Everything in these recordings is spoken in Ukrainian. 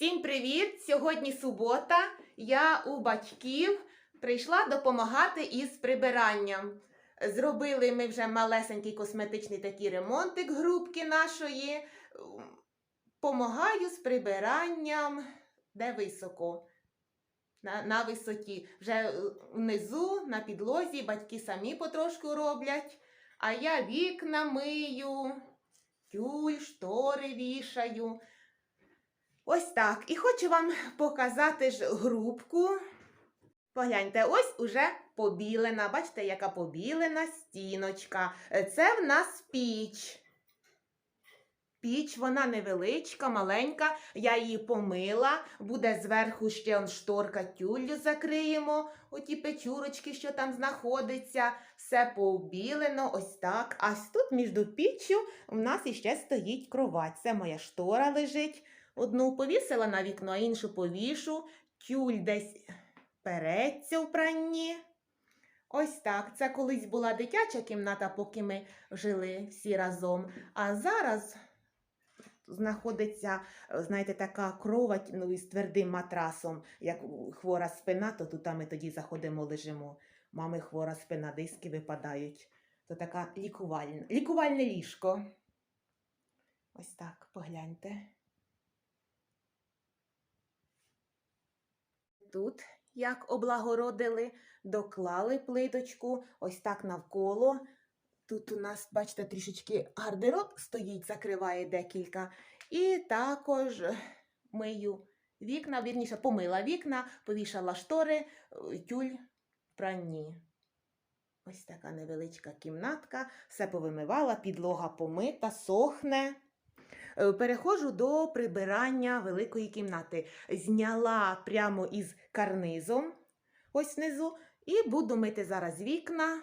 Всім привіт! Сьогодні субота. Я у батьків прийшла допомагати із прибиранням. Зробили ми вже малесенький косметичний такий ремонтик групки нашої. Помагаю з прибиранням де високо. На, на висоті. Вже внизу, на підлозі, батьки самі потрошку роблять. А я вікна мию, тюль, штори вішаю. Ось так. І хочу вам показати ж грубку. Погляньте, ось уже побілена. Бачите, яка побілена стіночка. Це в нас піч. Піч, вона невеличка, маленька. Я її помила. Буде зверху ще шторка тюллю закриємо. Оті печурочки, що там знаходиться. Все пообілено, ось так. А тут між піччю в нас іще стоїть кровать. Це моя штора лежить. Одну повісила на вікно, а іншу повішу. Тюль десь переться в пранні. Ось так. Це колись була дитяча кімната, поки ми жили всі разом. А зараз знаходиться, знаєте, така кровать ну, із твердим матрасом. Як хвора спина, то тут ми тоді заходимо, лежимо. Мами хвора спина, диски випадають. То така лікувальна, лікувальне ліжко. Ось так, погляньте. Тут, як облагородили, доклали плиточку, ось так навколо. Тут у нас, бачите, трішечки гардероб стоїть, закриває декілька. І також мию вікна, вірніше, помила вікна, повішала штори, е, тюль пранні. Ось така невеличка кімнатка, все повимивала, підлога помита, сохне. Е, Переходжу до прибирання великої кімнати. Зняла прямо із карнизом, ось внизу, і буду мити зараз вікна.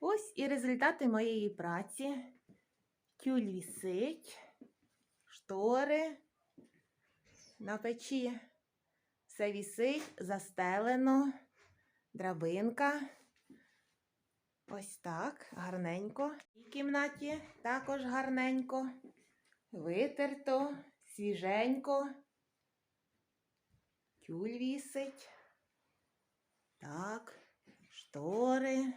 Ось і результати моєї праці. Тюль вісить, штори на печі. Все вісить, застелено, драбинка. Ось так, гарненько. І в кімнаті також гарненько. Витерто, свіженько. Тюль вісить. Так, штори.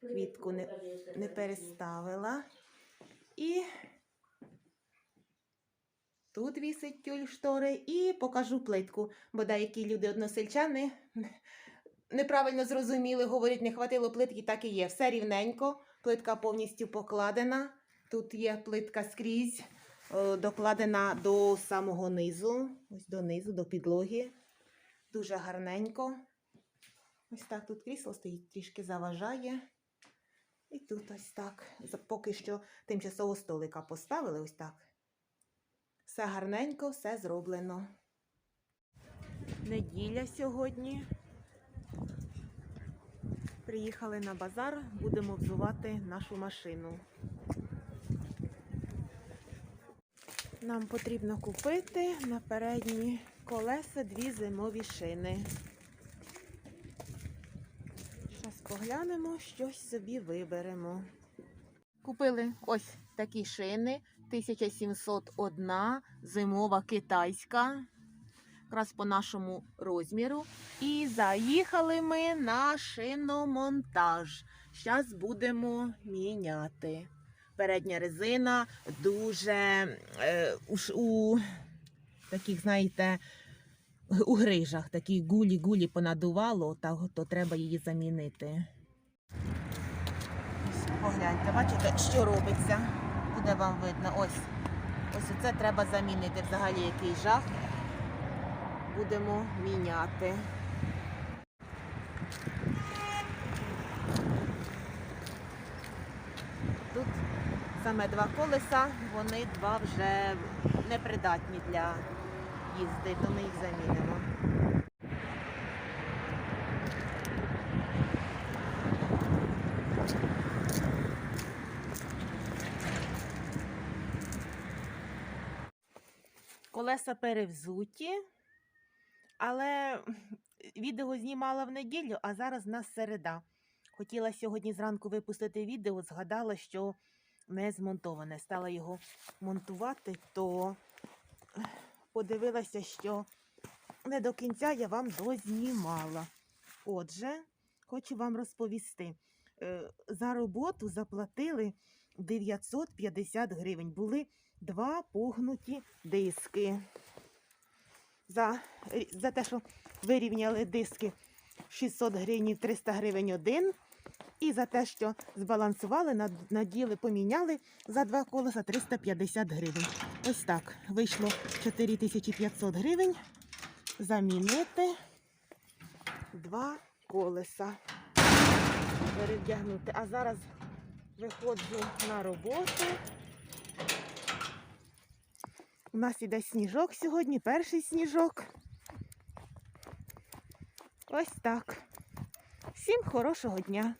Квітку не, не переставила. І тут вісить тюль штори. І покажу плитку. Бо деякі люди односельчани неправильно зрозуміли, говорять, не хватило плитки, так і є. Все рівненько, плитка повністю покладена. Тут є плитка скрізь, е, докладена до самого низу, ось до низу, до підлоги. Дуже гарненько. Ось так тут крісло стоїть, трішки заважає. І тут ось так. Поки що тимчасово столика поставили ось так. Все гарненько, все зроблено. Неділя сьогодні. Приїхали на базар, будемо взувати нашу машину. Нам потрібно купити на передні колеса дві зимові шини. Зараз поглянемо, щось собі виберемо. Купили ось такі шини. 1701 зимова китайська. Якраз по нашому розміру. І заїхали ми на шиномонтаж. Зараз будемо міняти. Передня резина дуже е, у, у таких, знаєте, у грижах, такі гулі-гулі понадувало, та, то треба її замінити. Погляньте, бачите, що робиться. Буде вам видно. Ось. Ось це треба замінити. Взагалі який жах. Будемо міняти. Тут саме два колеса, вони два вже непридатні для їзди, то ми їх замінимо. Колеса перевзуті, але відео знімала в неділю, а зараз в нас середа. Хотіла сьогодні зранку випустити відео, згадала, що не змонтоване. Стала його монтувати, то подивилася, що не до кінця я вам дознімала. Отже, хочу вам розповісти. Е, За роботу заплатили 950 гривень. Були два погнуті диски. За, за те, що вирівняли диски 600 гривень, 300 гривень один. І за те, що збалансували, наділи, поміняли за два колеса 350 гривень. Ось так. Вийшло 4500 гривень замінити два колеса. Перевдягнути. А зараз виходжу на роботу. У нас іде сніжок сьогодні, перший сніжок. Ось так. Всім хорошого дня!